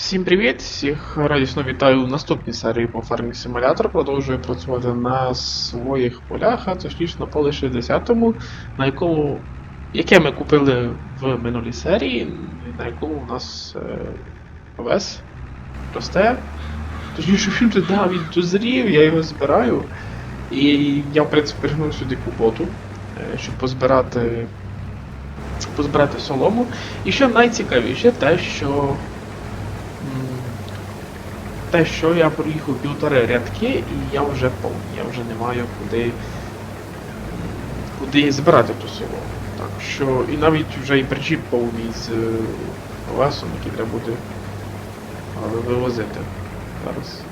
Всім привіт! Всіх радісно вітаю у наступній серії по фармі симулятор. Продовжую працювати на своїх полях, а точніше на полі 60-му, на якому. яке ми купили в минулій серії, на якому у нас е, овес росте. Точніше, фільм да, він дозрів, я його збираю. І я, в принципі, пригнув сюди куботу, е, щоб позбирати, позбирати солому. І що найцікавіше, те, що те, що я проїхав півтори рядки, і я вже повний, я вже не маю куди, куди збирати ту село. Так що, і навіть вже і причіп повний з е, який треба буде е, вивозити зараз.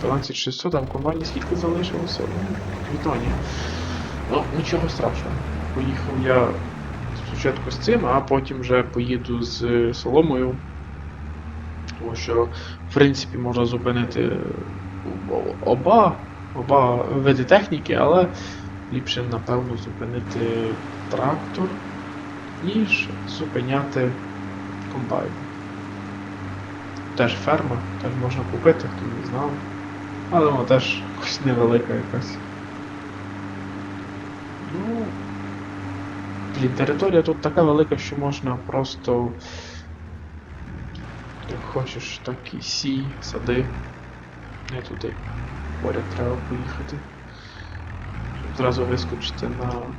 12600, там в скільки залишилося? Ну, Вітання. Ну, нічого страшного. Поїхав я спочатку з цим, а потім вже поїду з е, соломою. Тому що, в принципі, можна зупинити оба, оба види техніки, але ліпше, напевно, зупинити трактор, ніж зупиняти комбайн. Теж ферма, теж можна купити, хто не знав. Але вона теж якось невелика якась. Ну, Блін, територія тут така велика, що можна просто. Хочеш, так і сій, сади. Не туди. Поряд треба поїхати. Щоб зразу вискочити на.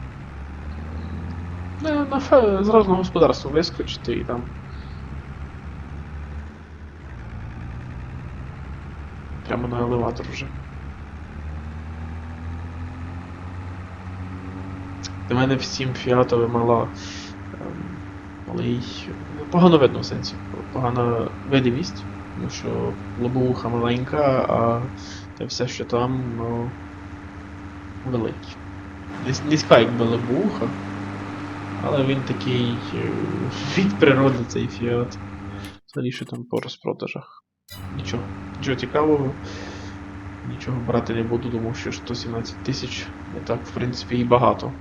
На, на фе... зразу на господарство вискочити і там. Прямо на елеватор вже. Для мене всім фіатове мала ем, малий. Погано видно в сенсі. Погана видимість, тому що лобовуха маленька, а те все, що там, ну. великі. Низь- Низька якби лобовуха, але він такий е, від природи цей фіат. Взагалі, що там по розпродажах. Нічого, нічого цікавого. Нічого брати не буду, тому що 117 тисяч не так, в принципі, і багато.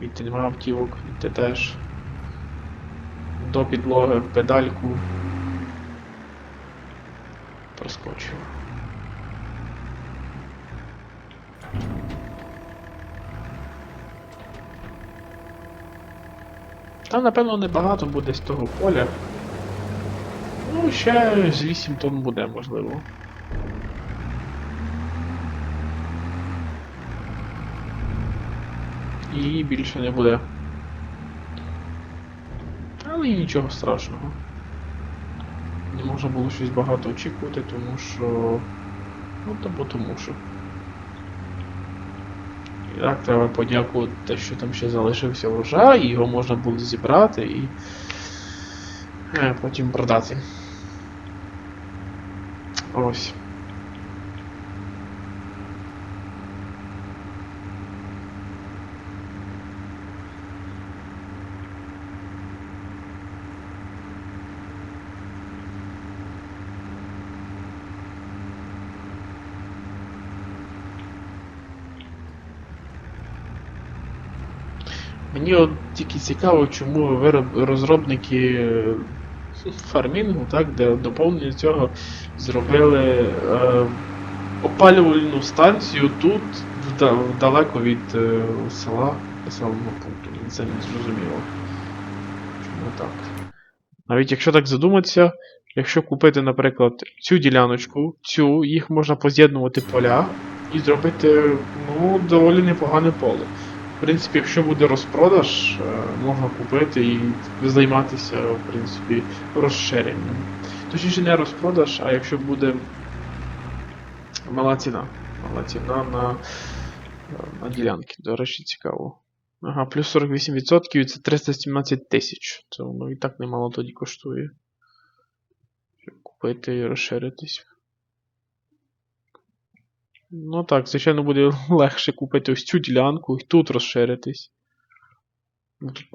Відти нема автівок, відти теж. До підлоги, педальку. Проскочив. Там, напевно, небагато буде з того поля. Ну, ще з 8 тонн буде, можливо. І більше не буде. Але і нічого страшного. Не можна було щось багато очікувати, тому що. Ну, то бо тому що. І так, треба подякувати, що там ще залишився врожай, його можна було зібрати і. е, потім продати. Ось. Мені от тільки цікаво, чому вироб- розробники е, фармінгу, так, де доповнення цього зробили е, опалювальну станцію тут, далеко від е, села, населеного пункту. Це не зрозуміло. Чому так? Навіть якщо так задуматися, якщо купити, наприклад, цю діляночку, цю, їх можна поз'єднувати поля і зробити ну, доволі непогане поле. Принципі, якщо буде розпродаж, е, можна купити і займатися, в принципі, розширенням. Точніше, не розпродаж, а якщо буде мала ціна. Мала ціна на, е, на ділянки. До речі, цікаво. Ага, плюс 48% це 317 тисяч. Це воно і так немало тоді коштує. Щоб купити і розширитись. Ну так, звичайно, буде легше купити ось цю ділянку і тут розширитись.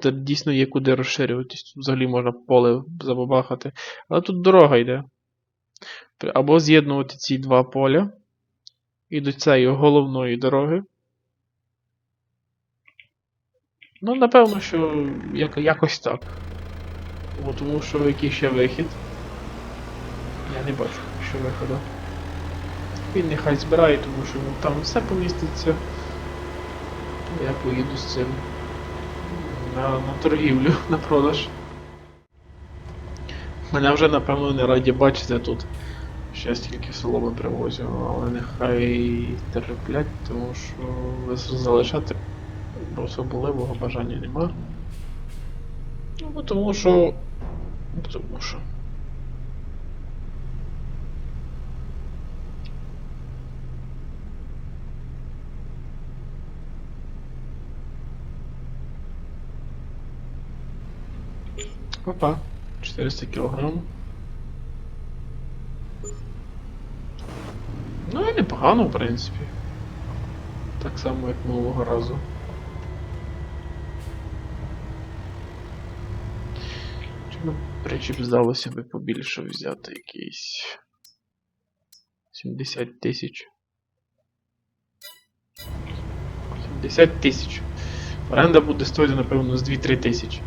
Тут дійсно є куди розширюватись. Тут взагалі можна поле забабахати. Але тут дорога йде. Або з'єднувати ці два поля. І до цієї головної дороги. Ну, напевно, що як, якось так. Бо тому що який ще вихід. Я не бачу ще виходу. Він нехай збирає, тому що там все поміститься. Я поїду з цим на, на торгівлю, на продаж. Мене вже напевно не раді бачити тут. Ще стільки соломи привозю, але нехай терплять, тому що залишати особливого бажання нема. Ну, тому що. Тому що. Опа, 400 кілограм. Ну і непогано, в принципі. Так само, як минулого разу. Чи би причіп здалося би побільше взяти якийсь 70 тисяч. 70 тисяч. Оренда буде стоїти, напевно, з 2-3 тисячі.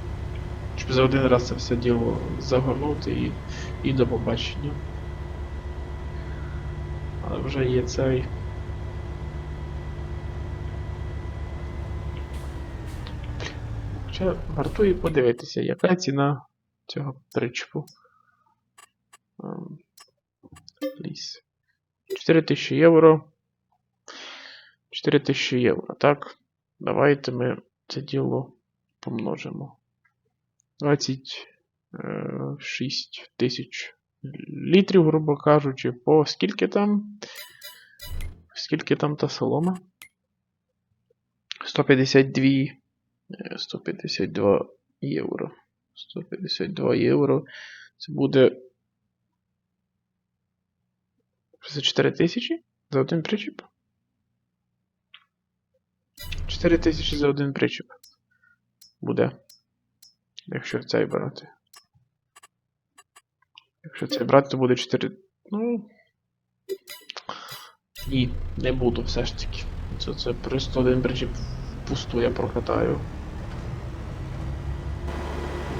Щоб за один раз це все діло загорнути і, і до побачення. Але вже є цей. Хоча вартує подивитися, яка ціна цього причепу. Ем, Ліс. 4000 євро. 4000 євро, так? Давайте ми це діло помножимо. 26 тисяч літрів, грубо кажучи, по скільки там? Скільки там та солома? 152. е, 152 євро. 152 євро. Це буде. 64 тисячі за один причіп? 4 тисячі за один причіп. Буде. Якщо цей брати. Якщо цей брати, то буде 4. Ну. Ні, не буду все ж таки. Це, це просто один причіп впусту я прокатаю.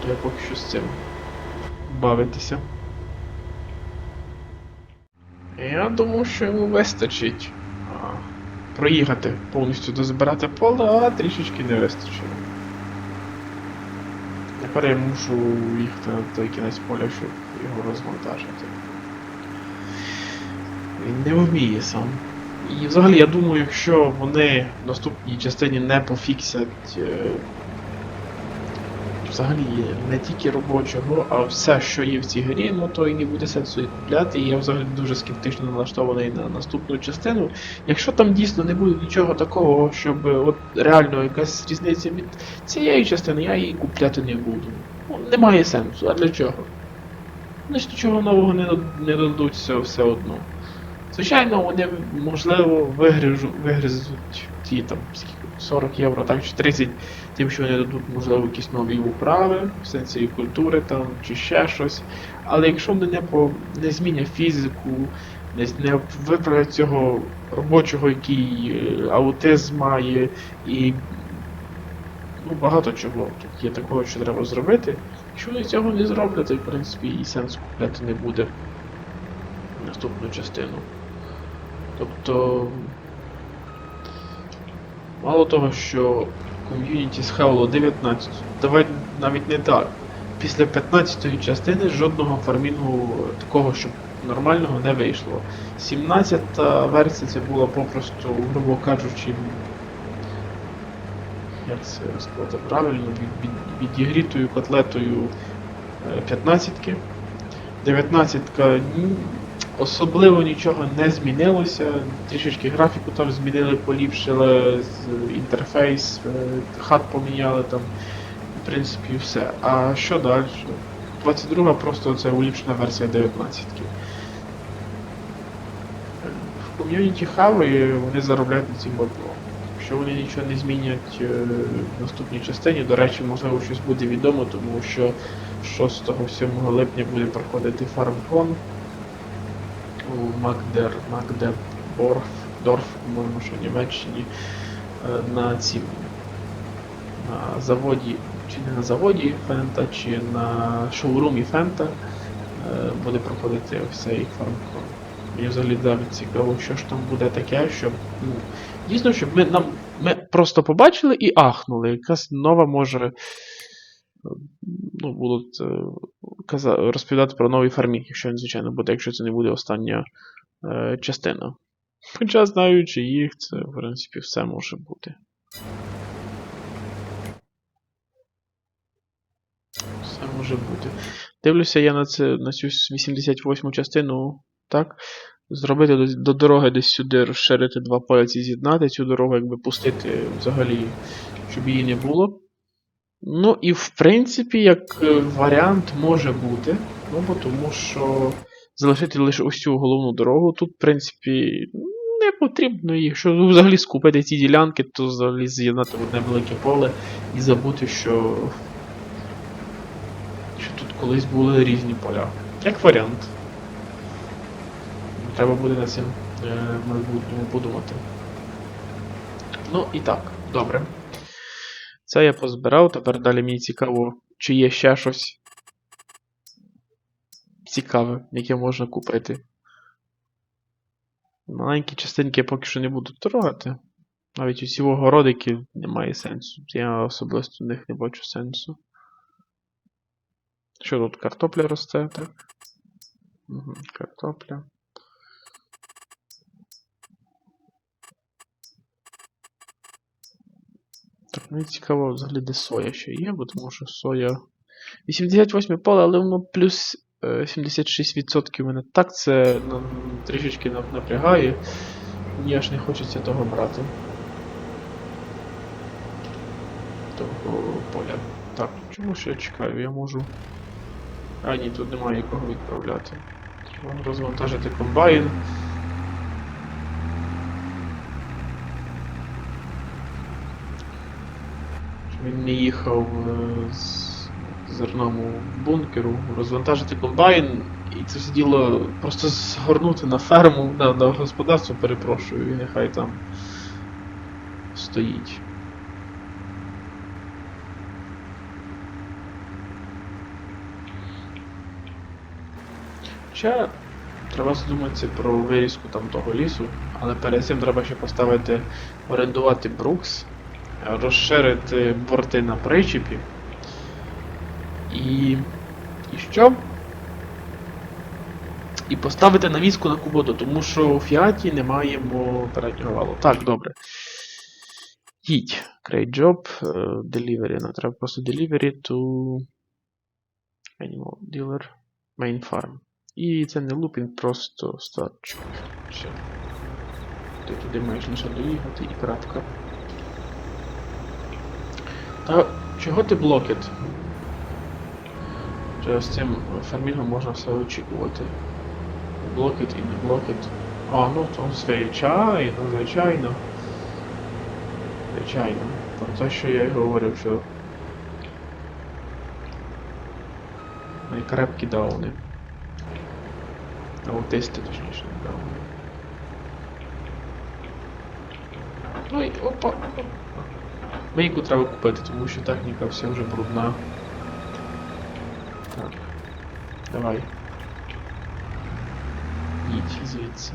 Я поки що з цим бавитися. Я думаю, що йому вистачить проїхати повністю дозбирати поле, а трішечки не вистачило. Тепер я мушу їхати на той кінець поля, щоб його розвантажити. Він не вміє сам. І взагалі я думаю, якщо вони в наступній частині не пофіксять е, взагалі не тільки робочого, а все, що є в цій грі, ну то і не буде сенсу їх купляти. І я взагалі дуже скептично налаштований на наступну частину. Якщо там дійсно не буде нічого такого, щоб е, от реально якась різниця від цієї частини, я її купляти не буду. Ну, немає сенсу, а для чого? Значить нічого нового не, не дадуть все, одно. Звичайно, вони можливо вигризуть ті там 40 євро, так чи 30, тим, що вони дадуть, можливо, якісь нові управи, в сенсі культури там, чи ще щось. Але якщо вони не, по, не змінять фізику, не, не виправлять цього робочого, який е, аутизм має, і ну, багато чого тут є такого, що треба зробити. Якщо вони цього не зроблять, то в принципі і сенсу купляти не буде наступну частину. Тобто. Мало того, що ком'юніті схавало 19, давай навіть не так. Після 15-ї частини жодного фармінгу такого, щоб нормального не вийшло. 17-та версія це була попросту, грубо кажучи, як це сказати правильно, від, від, відігрітою котлетою 15-ки. 19-ка ні- особливо нічого не змінилося. Трішечки графіку там змінили, поліпшили, інтерфейс, е, хат поміняли там. В принципі, все. А що далі? 22 просто це уліпшена версія 19-ки. В ком'юніті хави вони заробляють на цим бабло. Якщо вони нічого не змінять е, в наступній частині, до речі, можливо, щось буде відомо, тому що 6-7 липня буде проходити фармкон у Магдер, Магдеборф, Дорф, по-моєму, що Німеччині е, на цім на заводі чи не на заводі Фента, чи на шоурумі Фента буде проходити ось цей фармкон. Мені взагалі навіть цікаво, що ж там буде таке, щоб. Ну, дійсно, щоб ми, нам, ми просто побачили і ахнули. Якась нова може. Ну, будуть е, розповідати про новий фармінг, якщо він, звичайно, буде, якщо це не буде остання е, частина. Хоча, знаючи їх, це, в принципі, все може бути. Все може бути. Дивлюся я на, це, на цю 88 частину, так? Зробити до, до дороги десь сюди, розширити два пальці, з'єднати цю дорогу, якби пустити взагалі, щоб її не було. Ну і в принципі, як е, варіант може бути. Ну, бо тому що залишити лише цю головну дорогу. Тут, в принципі, не потрібно їх. Якщо взагалі скупити ці ділянки, то взагалі з'єднати в одне велике поле і забути, що, що тут колись були різні поля. Як варіант. Треба буде над цим е, в майбутньому подумати. Ну і так, добре. Це я позбирав, тепер далі мені цікаво, чи є ще щось цікаве, яке можна купити. Маленькі частинки я поки що не буду трогати. Навіть усі огородики немає сенсу. Я особисто в них не бачу сенсу. Що тут? Картопля росте, так? Угу, картопля. Так, мені цікаво взагалі, де соя ще є, бо тому що соя. 88 поле, але воно плюс е, 76% мене так це ну, трішечки напрягає. Мені аж не хочеться того брати. Того поля. Так, чому ж я чекаю? Я можу. А, ні, тут немає якого відправляти. Треба розвантажити комбайн. Він не їхав е, з зерном у бункеру, розвантажити комбайн і це все діло просто згорнути на ферму, на, на господарство, перепрошую, і нехай там стоїть. Ще треба задуматися про вирізку там того лісу, але перед цим треба ще поставити орендувати Брукс, розширити борти на причепі. І. І що? І поставити навіску на куботу, тому що у Фіаті не маємо переднього валу. Так, добре. Їдь. Create job, е, delivery. Нам треба просто delivery to animal dealer main farm. І це не лупінг, просто. Все. Ти туди маєш лише доїхати і крапка. Та чого ти блокет? З цим фармінгом можна все очікувати. Блокет і не блокет. А, ну то звичайно, звичайно. Звичайно. Про те, що я й говорив, що найкрепкі дауни. Аутисти, точніше, не дауни. Ой, опа, опа. Мийку треба купити, тому що техніка вся вже брудна. Так. Давай. Їдь звідси.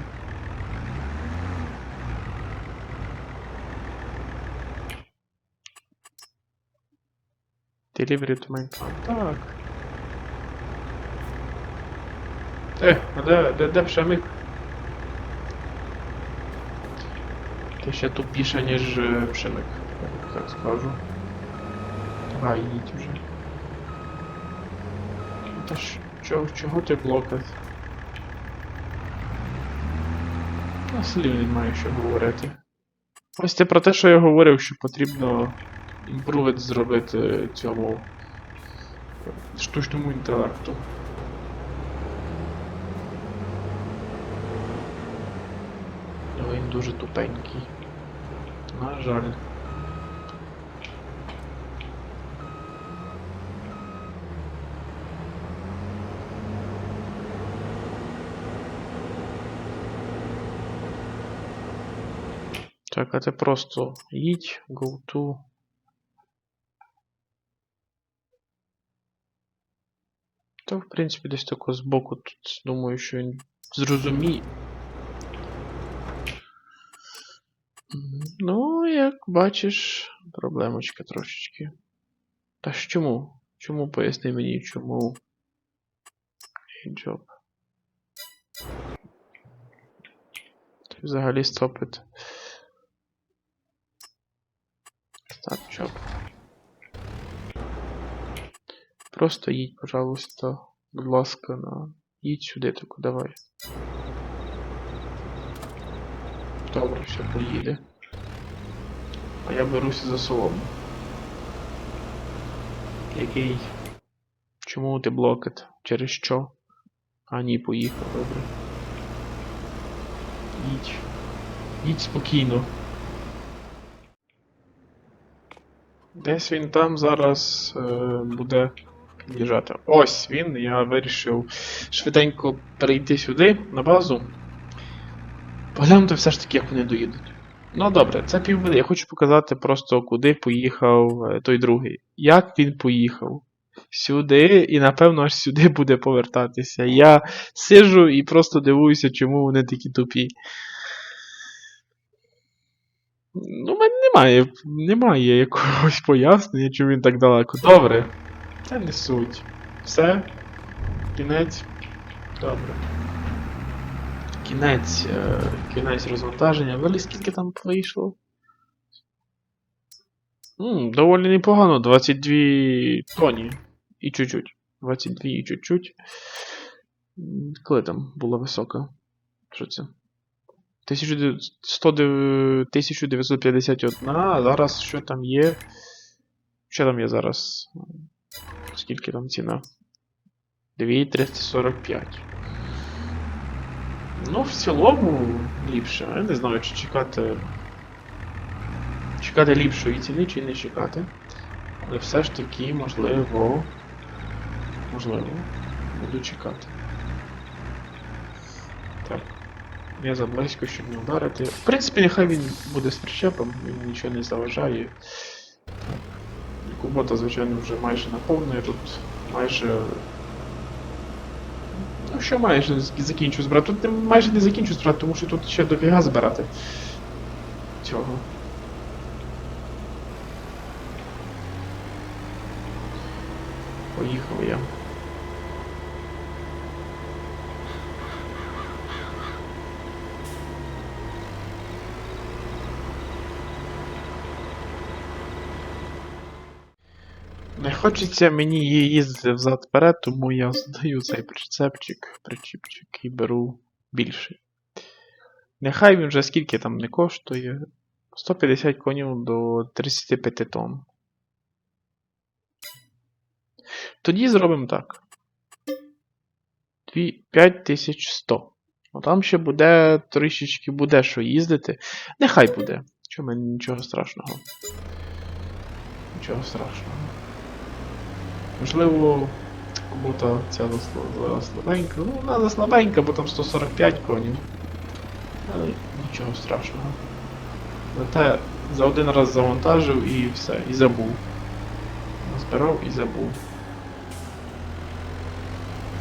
Delivery to main farm. Так. Е, а де, де, де пшемик? Ти ще тупіше, ніж е, пшемик. Я так скажу. Давай, їдь уже. Та ж чого, чого ти блокать? На слів не має що говорити. Ось це про те, що я говорив, що потрібно імпрувет зробити цьому штучному інтелекту. Він дуже тупенький. На жаль. Так, а ти просто їдь, go to. Та, в принципі, десь тако збоку тут, думаю, що він зрозуміє. Ну, як бачиш, проблемочка трошечки. Та ж чому? Чому поясни мені, чому? Job. Ти взагалі стопит. Start job. Просто їдь, пожалуйста, будь ласка, на. Їдь сюди таку, давай. Добре, все, поїде. А я беруся за солому. Який? Чому ти блокет? Через що? А ні, поїхав, добре. Їдь. Їдь спокійно. Десь він там зараз е, буде їжджати. Ось він. Я вирішив швиденько перейти сюди, на базу. Поглянути все ж таки, як вони доїдуть. Ну добре, це півбеди. Я хочу показати просто, куди поїхав е, той другий. Як він поїхав. Сюди, і напевно аж сюди буде повертатися. Я сижу і просто дивуюся, чому вони такі тупі. Ну, в мене немає, немає якогось пояснення, чому він так далеко. Добре. Це не суть. Все. Кінець. Добре. Кінець. Е, кінець розвантаження. Взагалі скільки там вийшло? М, доволі непогано. 22 тоні. І чуть-чуть. 22 і чуть-чуть. Коли там була висока? Що це? 1900 1951, а зараз що там є? Що там є зараз? Скільки там ціна? 2345. Ну, в цілому ліпше. Я не знаю, чи чекати. Чекати ліпшої ціни, чи не чекати. Але все ж таки, можливо. Можливо. Буду чекати. Так. Я заблизько, щоб не вдарити. В принципі, нехай він буде з причепом, він нічого не заважає. Кубота, звичайно, вже майже наповнює, тут майже. Ну, що майже закінчу збирати? Тут майже не закінчу збирати, тому що тут ще дофіга збирати. Цього. Поїхав я. Не хочеться мені їздити взад-вперед, тому я здаю цей прицепчик, причіпчик і беру більший. Нехай він вже скільки там не коштує. 150 конів до 35 тонн. Тоді зробимо так. 5100. Ну там ще буде трішечки буде що їздити. Нехай буде. Чому нічого страшного. Нічого страшного. Можливо, кому-то ця засла- слабенька. Ну, вона слабенька, бо там 145 конів. Але нічого страшного. Зате за один раз завантажив і все, і забув. Збирав і забув.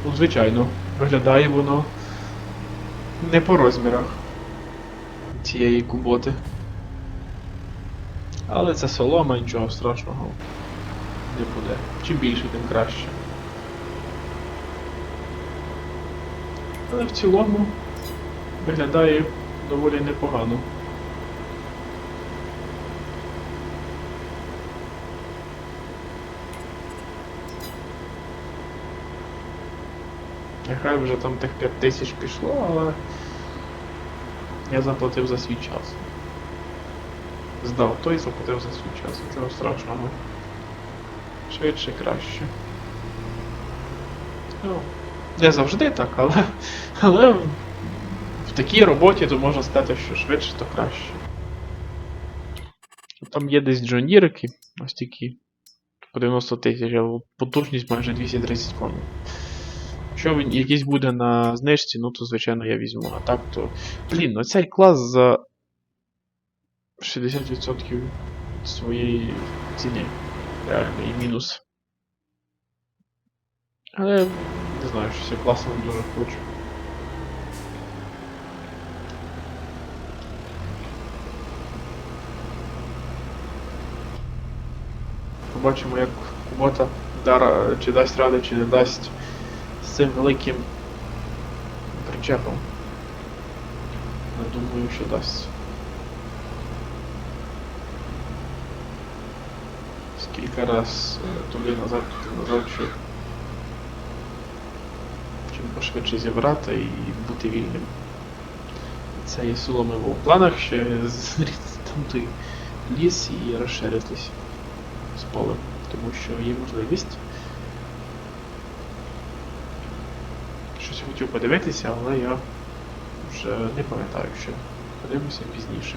Ну, звичайно, виглядає воно не по розмірах цієї куботи. Але це солома, нічого страшного не буде. Чим більше, тим краще. Але в цілому виглядає доволі непогано. Нехай вже там тих 5 тисяч пішло, але я заплатив за свій час. Здав той заплатив за свій час. Нічого страшного. Швидше краще. Ну, не завжди так, але, але в, такій роботі то можна сказати, що швидше, то краще. Там є десь джонірики, ось такі. По 90 тисяч, а потужність майже 230 коней. Якщо він якийсь буде на знижці, ну то звичайно я візьму. А так то. Блін, ну цей клас за 60% своєї ціни. Реально, і мінус. Але знаю, щось я класно дуже хочу. Побачимо, як Кубота дара, чи дасть ради, чи не дасть з цим великим причепом. Я думаю, що дасть. Скільки раз е, туди назад, туди назад, щоб чим пошвидше зібрати і бути вільним. Це є Соломиво в планах ще зрізати там той ліс і розширитись з полем, тому що є можливість. Щось хотів подивитися, але я вже не пам'ятаю що. Подивимося пізніше.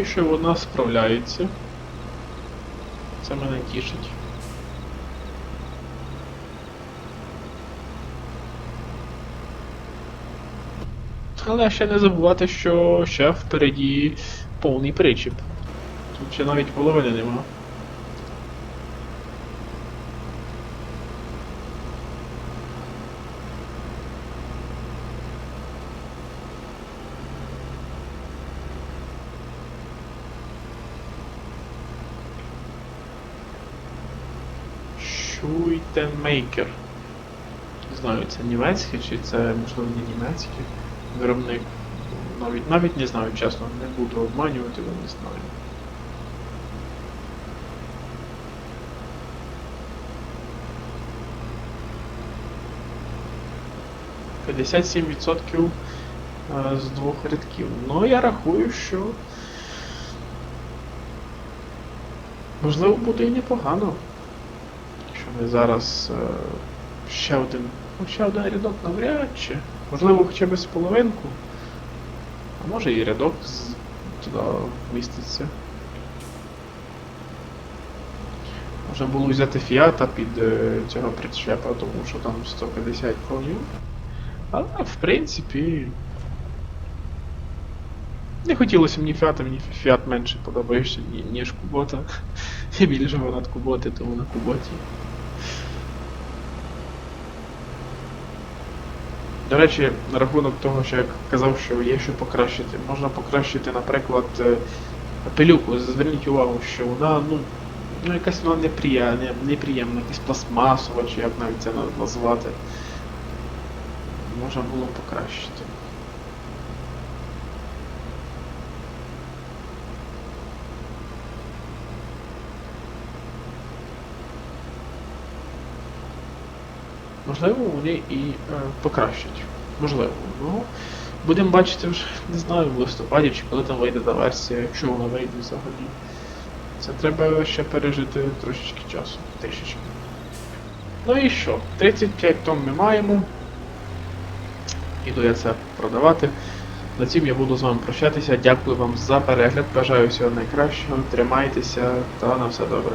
Поки що вона справляється. Це мене тішить. Але ще не забувати, що ще впереді повний причіп. Тут ще навіть половини нема. Шуйтенмейкер. Не знаю, це німецький чи це можливо не німецький виробник. Навіть навіть не знаю, чесно, не буду обманювати, бо не знаю. П'ятдесят сім відсотків е, з двох рядків. Ну, я рахую, що можливо буде і непогано. Ми зараз е, ще один. Ну, ще один рядок навряд чи. Можливо, хоча б з половинку. А може і рядок туди вміститься. Можна було взяти фіата під е, цього причепа, тому що там 150 конів. Але в принципі. Не хотілося мені фіата, мені фіат менше подобається, ніж кубота. Я більше фанат куботи, тому на куботі. До речі, на рахунок того, що я казав, що є що покращити. Можна покращити, наприклад, е, пилюку. Зверніть увагу, що вона, ну, ну якась вона неприємна, неприємна, якась пластмасова, чи як навіть це назвати. Можна було покращити. Можливо, вони і е, покращать. Можливо. Ну, будемо бачити вже, не знаю, в листопаді чи коли там вийде та версія, якщо вона вийде взагалі. Це треба ще пережити трошечки часу, трішечки. Ну і що? 35 тонн ми маємо. Іду я це продавати. На цим я буду з вами прощатися. Дякую вам за перегляд. Бажаю всього найкращого. Тримайтеся та на все добре.